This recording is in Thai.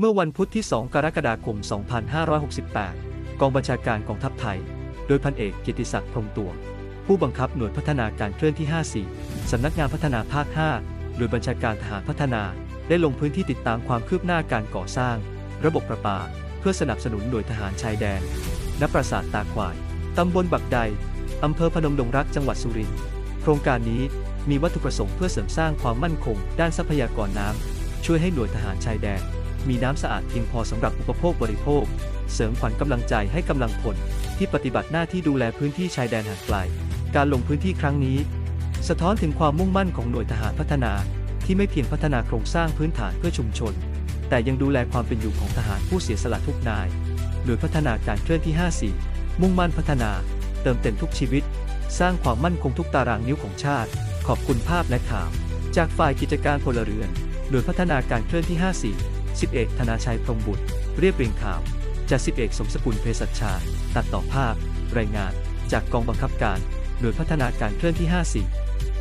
เมื่อวันพุธที่ 2 กรกฎาคม 2568 กองบัญชาการกองทัพไทย โดยพันเอกกียรติศักดิ์พรมตวง ผู้บังคับหน่วยพัฒนาการเคลื่อนที่ 54 สำนักงานพัฒนาภาค 5 โดยบัญชาการทหารพัฒนา ได้ลงพื้นที่ติดตามความคืบหน้าการก่อสร้าง ระบบประปา เพื่อสนับสนุนหน่วยทหารชายแดน ณ ปราสาทตาควาย ตำบลบักใด อำเภอพนมดงรัก จังหวัดสุรินทร์ โครงการนี้มีวัตถุประสงค์เพื่อเสริมสร้างความมั่นคง ด้านทรัพยากรน้ำ ช่วยให้หน่วยทหารชายแดน มีน้ำสะอาดเพียงพอสำหรับอุปโภคบริโภค เสริมขวัญกำลังใจให้กำลังพลที่ปฏิบัติหน้าที่ดูแลพื้นที่ชายแดนห่างไกล การลงพื้นที่ครั้งนี้ สะท้อนถึงความมุ่งมั่นของหน่วยทหารพัฒนา ที่ไม่เพียงพัฒนาโครงสร้างพื้นฐานเพื่อชุมชน แต่ยังดูแลความเป็นอยู่ของทหารผู้เสียสละทุกนายหน่วยพัฒนาการเคลื่อนที่ 54 มุ่งมั่นพัฒนา เติมเต็มทุกชีวิต สร้างความมั่นคงทุกตารางนิ้วของชาติ ขอบคุณภาพและข่าวจากฝ่ายกิจการพลเรือน โดยพัฒนาการเคลื่อนที่ 54 10เอกธนาชัยพรหมบุตร เรียบเรียงข่าว จาก10เอกสมสกุลเภสัชชา ตัดต่อภาพ รายงาน จากกองบังคับการ หน่วยพัฒนาการเคลื่อนที่ 54